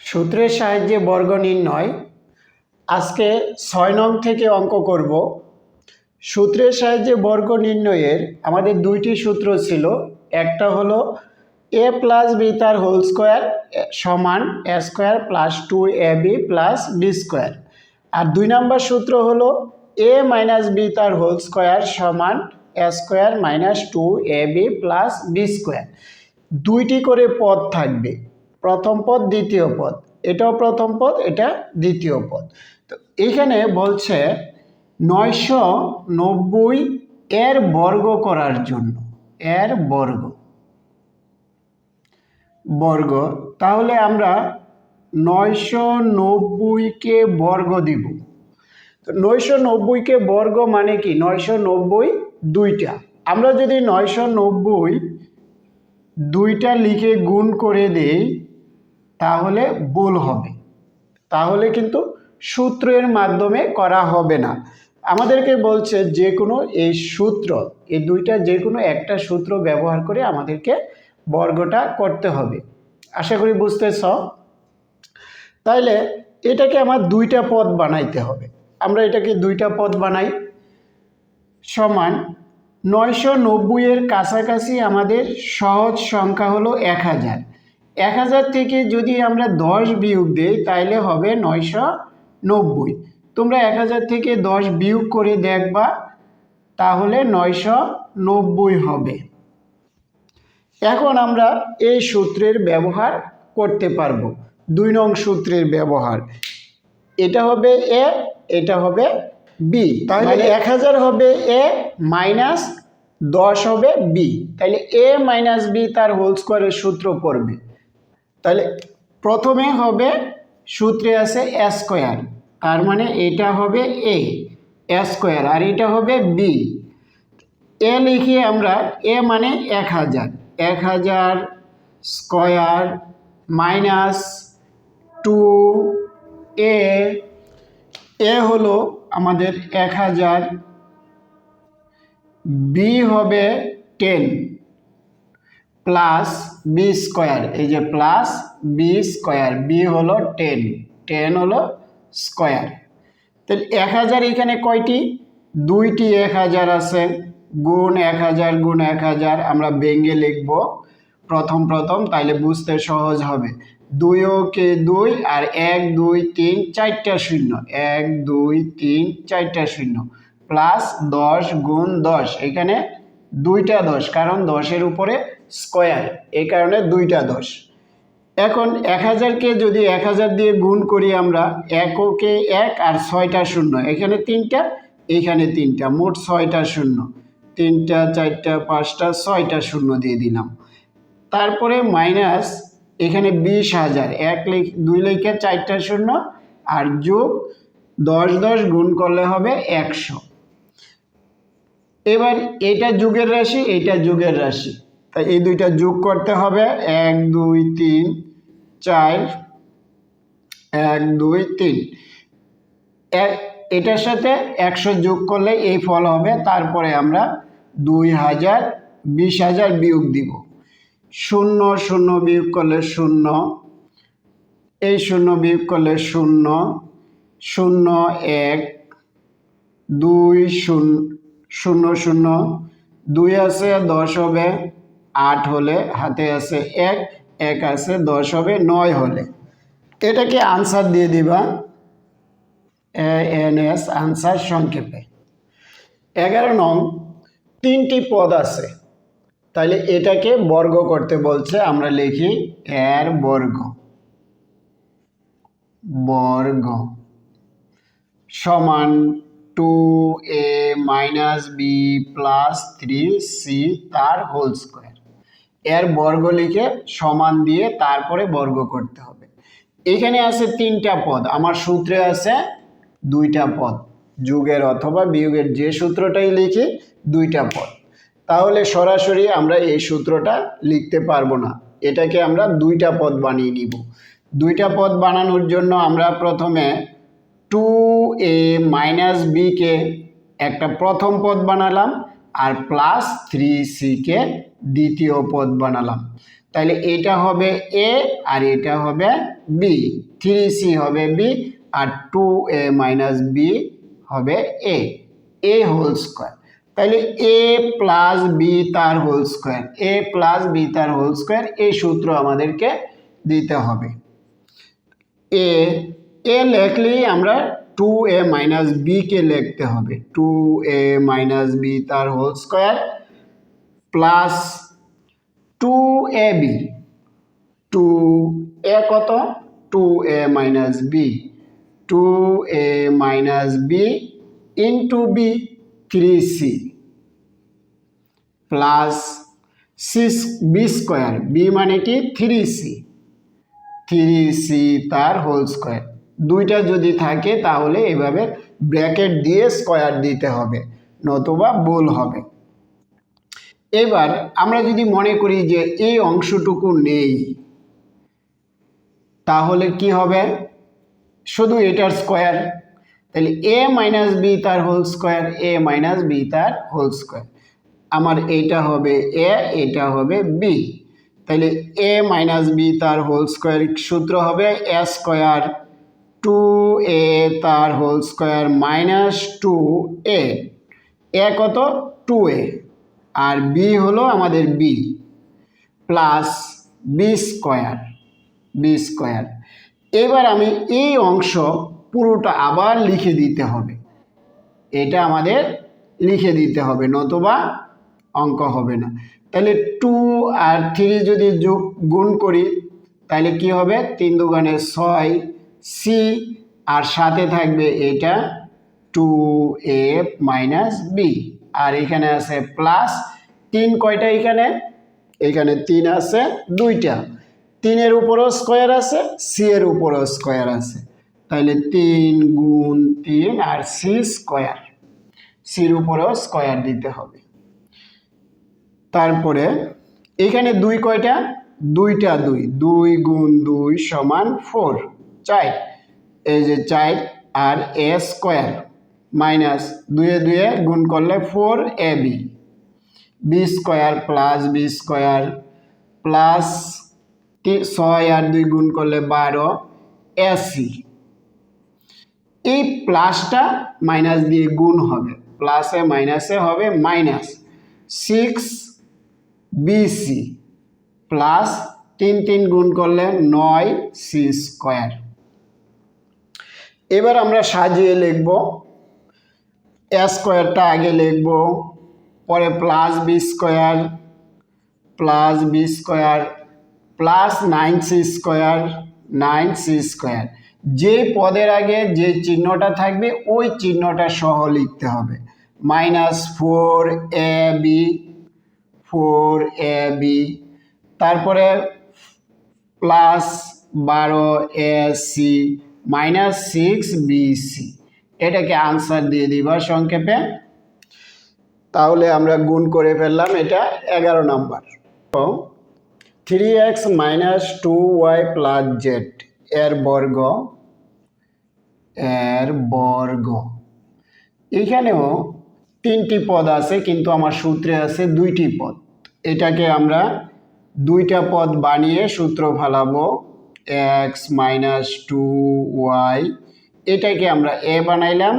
সূত্রের সাহায্যে বর্গ নির্ণয়। আজকে ছয় নং থেকে অঙ্ক করব। সূত্রের সাহায্যে বর্গ নির্ণয়ের আমাদের দুইটি সূত্র ছিল। একটা হলো এ প্লাস বি তার হোল স্কোয়ার সমান A square plus two A B plus B square আর দুই নম্বর সূত্র হলো এ মাইনাস বি তার হোল স্কোয়ার সমান A square minus two A B plus B square দুইটি করে পদ থাকবে। প্রথম পদ, দ্বিতীয় পদ। এটাও প্রথম পদ, এটা দ্বিতীয় পদ। তো এইখানে বলছে নয়শো নব্বই এর বর্গ করার জন্য, এর বর্গ। বর্গ, তাহলে আমরা নয়শো নব্বইকে বর্গ দিব। নয়শো নব্বইকে বর্গ মানে কি? নয়শো নব্বই দুইটা। আমরা যদি নয়শো নব্বই দুইটা লিখে গুণ করে দেই তাহলে ভুল হবে। তাহলে কিন্তু সূত্রের মাধ্যমে করা হবে না। আমাদেরকে বলছে যে কোনো এই সূত্র, এই দুইটা যে কোনো একটা সূত্র ব্যবহার করে আমাদেরকে বর্গটা করতে হবে। আশা করি বুঝতেছ? তাইলে এটাকে আমার দুইটা পদ বানাইতে হবে। আমরা এটাকে দুইটা পদ বানাই। সমান নয়শো নব্বইয়ের কাছাকাছি আমাদের সহজ সংখ্যা হলো এক হাজার। এক হাজার থেকে যদি আমরা দশ বিয়োগ দিই তাইলে হবে নয়শো নব্বই। তোমরা এক হাজার থেকে দশ বিয়োগ করে দেখবা তাহলে নয়শো নব্বই হবে। এখন আমরা এই সূত্রের ব্যবহার করতে পারব। দুই নং সূত্রের ব্যবহার। এটা হবে এ এটা হবে বি। তাহলে এক হাজার হবে এ মাইনাস দশ হবে বি। তাহলে এ মাইনাস বি তার হোল স্কোয়ারের সূত্র পড়বে। তাহলে প্রথমে হবে সূত্রে আছে স্কোয়ার তার মানে এটা হবে এ স্কোয়ার আর এটা হবে বি এ লিখি আমরা এ মানে এক হাজার এক হাজার square minus two A A হলো আমাদের এক হাজার বি হবে টেন প্লাস বি স্কোয়ার এই যে প্লাস বি স্কোয়ার বি হলো টেন টেন হলো স্কোয়ার তাহলে এক হাজার এখানে কয়টি? দুইটি এক হাজার আছে। গুণ এক হাজার, গুণ এক হাজার আমরা বেঙ্গে লিখব। প্রথম প্রথম, তাইলে বুঝতে সহজ হবে। দুই ওকে দুই আর এক, দুই, তিন, চারটা শূন্য। এক, দুই, তিন, চারটা শূন্য। প্লাস দশ গুণ দশ। এখানে দুইটা দশ, কারণ দশের উপরে স্কোয়ার, এই কারণে দুইটা দশ। এখন এক হাজারকে যদি এক হাজার দিয়ে গুণ করি আমরা, এককে এক আর ছয়টা শূন্য, এখানে তিনটা এখানে তিনটা, মোট ছয়টা শূন্য। তিনটা, চারটা, পাঁচটা, ছয়টা শূন্য দিয়ে দিলাম। তারপরে মাইনাস, এখানে বিশ হাজার, এক লিখ, দুই লিখে চারটা শূন্য, আর যোগ দশ দশ গুণ করলে হবে একশো। এবার এটা যুগের রাশি, এটা যুগের রাশি। তাই এই দুইটা যোগ করতে হবে। এক, দুই, তিন, চার, এক, দুই, তিন। এটার সাথে একশো যোগ করলে এই ফল হবে। তারপরে আমরা দুই হাজার, বিশ হাজার বিয়োগ দিব। শূন্য শূন্য বিয়োগ করলে শূন্য। এই শূন্য বিয়োগ করলে শূন্য। শূন্য, এক, দুই, শূন্য শূন্য শূন্য। দুই আছে, দশ হবে। আট হলে হাতে আছে এক এক আছে দশ হবে, নয় হলে। এটাকে আনসার দিয়ে দিবা। এ, এন, এস আনসার সংক্ষেপে। এগারো নং, তিনটি পদ আছে। তাহলে এটাকে বর্গ করতে বলছে, আমরা লিখি এর বর্গ। বর্গ সমান two A minus B plus three C তার হোল স্কোয়ার। এর বর্গ লিখে সমান দিয়ে তারপরে বর্গ করতে হবে। এখানে আছে তিনটা পদ, আমার সূত্রে আছে দুইটা পদ, যুগের অথবা বিয়োগের যে সূত্রটাই লিখি দুইটা পদ। তাহলে সরাসরি আমরা এই সূত্রটা লিখতে পারব না, এটাকে আমরা দুইটা পদ বানিয়ে নিব। দুইটা পদ বানানোর জন্য আমরা প্রথমে টু এ মাইনাস বিকে একটা প্রথম পদ বানালাম আর প্লাস থ্রি সিকে দ্বিতীয় পদ বানালাম। তাহলে এটা হবে এ আর এটা হবে বি থ্রি সি হবে বি আর টু এ মাইনাস বি হবে এ এ হোল স্কোয়ার তাহলে এ প্লাস বি তার whole square A plus B তার হোল স্কোয়ার এই সূত্র আমাদেরকে দিতে হবে। এ এ লিখলেই আমরা টু এ মাইনাস বিকে লিখতে হবে। টু এ মাইনাস বি তার whole square plus two A B two A কত? Two A minus B two A minus B into B three C plus six B square B মানে কি? Three C three C তার whole square দুইটা যদি থাকে, তাহলে এভাবে bracket দিয়ে স্কোয়ার দিতে হবে, নতুবা ভুল হবে। এবার আমরা যদি মনে করি যে এই অংশটুকু নেই, তাহলে কি হবে? শুধু এটার স্কোয়ার। তাহলে এ মাইনাস বি তার whole square A minus B তার হোল স্কোয়ার আমার এইটা হবে এ এটা হবে বি তাহলে এ মাইনাস বি তার হোল স্কোয়ার সূত্র হবে এ স্কোয়ার টু এ তার whole square minus two A A কত? টু এ আর বি হলো আমাদের B plus B square B square এবার আমি এই অংশ পুরোটা আবার লিখে দিতে হবে। এটা আমাদের লিখে দিতে হবে, নতুবা অঙ্ক হবে না। তাহলে টু আর থ্রি যদি যোগ, গুণ করি, তাহলে কি হবে? তিন দুগানে ছয় সি, আর সাথে থাকবে এটা টু এ মাইনাস বি। আর এখানে আছে প্লাস তিন কয়টা এখানে? এখানে তিন আছে, দুইটা। তিনের উপরও স্কোয়ার আছে, সি এর উপরও স্কোয়ার আছে। তাহলে তিন গুণ তিন আর সি স্কোয়ার। সির উপরেও স্কোয়ার দিতে হবে। তারপরে এখানে দুই কয়টা? দুইটা দুই। দুই গুণ দুই সমান ফোর। চার, এই যে চার আর এ স্কোয়ার, মাইনাস দুয়ে দুয়ে গুণ করলে four A B. B square plus B square plus ছয় আর দুই গুণ করলে বারো এসি এই প্লাসটা মাইনাস দিয়ে গুণ হবে, প্লাসে মাইনাসে হবে মাইনাস সিক্স বিসি প্লাস তিন তিন গুণ করলে নয় সি স্কোয়ার। এবার আমরা সাজিয়ে লিখব স্কোয়ারটা আগে লিখব, পরে plus B square plus B square plus nine C square nine C square. যে পদের আগে যে চিহ্নটা থাকবে, ওই চিহ্নটা সহ লিখতে হবে। Minus four A B four A B তারপরে প্লাস বারো A C minus six B C এটাকে আনসার দিয়ে দিবা সংক্ষেপে। তাহলে আমরা গুণ করে ফেললাম এটা এগারো number. Three X minus two Y plus Z এর বর্গ এর বর্গ। এখানেও তিনটি পদ আছে, কিন্তু আমার সূত্রে আছে দুইটি পদ। এটাকে আমরা দুইটা পদ বানিয়ে সূত্র ফেলাবো। এক্স মাইনাস টু ওয়াই এটাকে আমরা এ বানাইলাম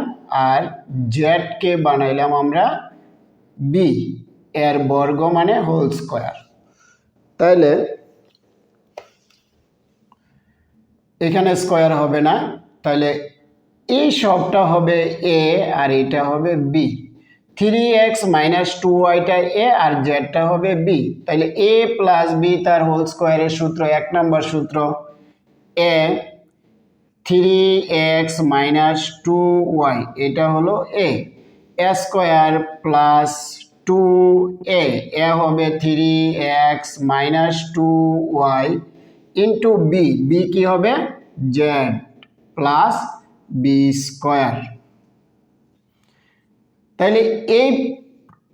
আর জেডকে বানাইলাম আমরা বি এর বর্গ মানে হোল স্কোয়ার তাহলে এখানে স্কোয়ার হবে না তাহলে এই সবটা হবে এ আর এটা হবে B three X minus two ওয়াইটা A আর জেডটা হবে বি তাহলে এ প্লাস বি তার হোল স্কোয়ারের সূত্র, এক নম্বর সূত্র। A three X minus two Y এটা হলো A square plus two A A হবে three X minus two Y into B B কী হবে? জেড প্লাস বি স্কোয়ার তাহলে এই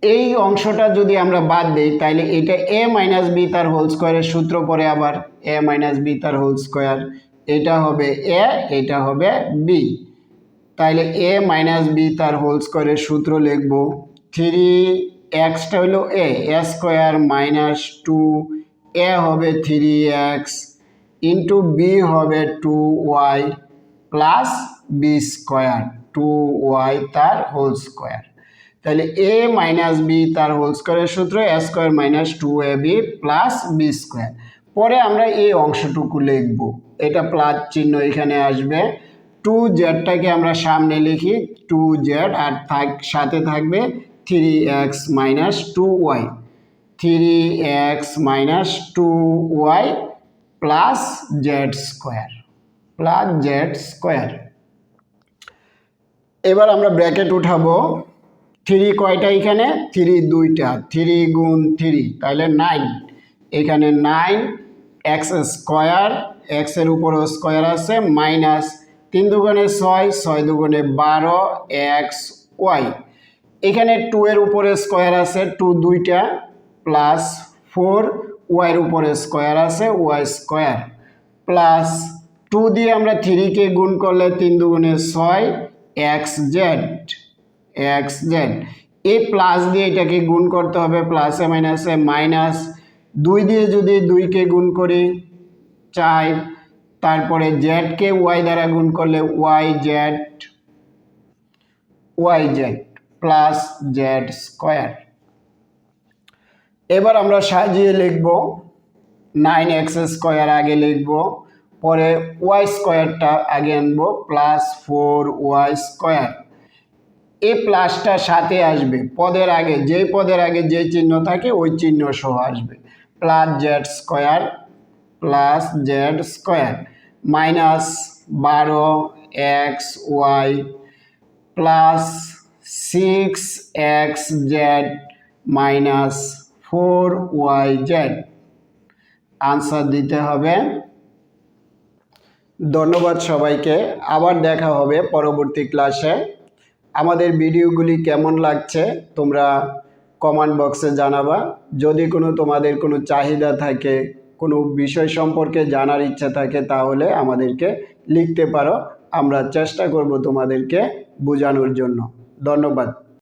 এই অংশটা যদি আমরা বাদ দিই তাহলে এটা এ মাইনাস বি তার হোল স্কোয়ারের সূত্র পরে আবার এ মাইনাস বি তার হোল স্কোয়ার এটা হবে এ এটা হবে বি তাহলে এ মাইনাস বি তার হোল স্কোয়ারের সূত্র লিখব থ্রি এক্সটা হলো A A square minus two A হবে থ্রি এক্স ইন্টু বি হবে two Y plus B square two Y তার হোল স্কোয়ার তাহলে এ মাইনাস বি তার হোল স্কোয়ারের সূত্র A square minus two A B plus B square পরে আমরা এই অংশটুকু লিখব। এটা প্লাস চিহ্ন এখানে আসবে। টু জেডটাকে আমরা সামনে লিখি। টু জেড আর থাক, সাথে থাকবে three X minus two Y three X minus two Y plus Z square plus Z square এবার আমরা ব্র্যাকেট উঠাবো। থ্রি কয়টা এখানে? থ্রি দুইটা। থ্রি গুণ থ্রি তাহলে নাইন। এখানে নাইন, এক্স স্কোয়ার এক্সের উপরও স্কোয়ার আছে, মাইনাস তিন দুগুণে ছয় ছয় দুগুণে বারো, এক্স ওয়াই। এখানে টু এর উপরে স্কোয়ার আছে, টু দুইটা, প্লাস ফোর ওয়াইয়ের উপরে স্কোয়ার আছে, ওয়াই স্কোয়ার। প্লাস টু দিয়ে আমরা থ্রিকে গুণ করলে তিন দুগুণে ছয়, এক্স জেড। X Z. এই প্লাস দিয়ে এটাকে গুণ করতে হবে, প্লাসে মাইনাসে মাইনাস। দুই দিয়ে যদি দুইকে গুণ করি, চার। তারপরে জেডকে ওয়াই দ্বারা গুণ করলে Y Z Y Z plus Z square. এবার আমরা সাজিয়ে লিখব, নাইন এক্স স্কোয়ার আগে লিখব, পরে ওয়াই স্কোয়ারটা আগে আনব, প্লাস ফোর ওয়াই স্কোয়ার। এই প্লাসটা সাথে আসবে। পদের আগে যেই পদের আগে যে চিহ্ন থাকে, ওই চিহ্ন সহ আসবে। Plus Z square, plus Z square. Minus বারো X Y plus six X Z minus four Y Z. Answer দিতে হবে। ধন্যবাদ সবাইকে। আবার দেখা হবে পরবর্তী ক্লাসে। আমাদের ভিডিওগুলি কেমন লাগছে তোমরা কমেন্ট বক্সে জানাবা। যদি কোনো তোমাদের কোনো চাহিদা থাকে, কোনো বিষয় সম্পর্কে জানার ইচ্ছা থাকে, তাহলে আমাদেরকে লিখতে পারো। আমরা চেষ্টা করব তোমাদেরকে বোঝানোর জন্য। ধন্যবাদ।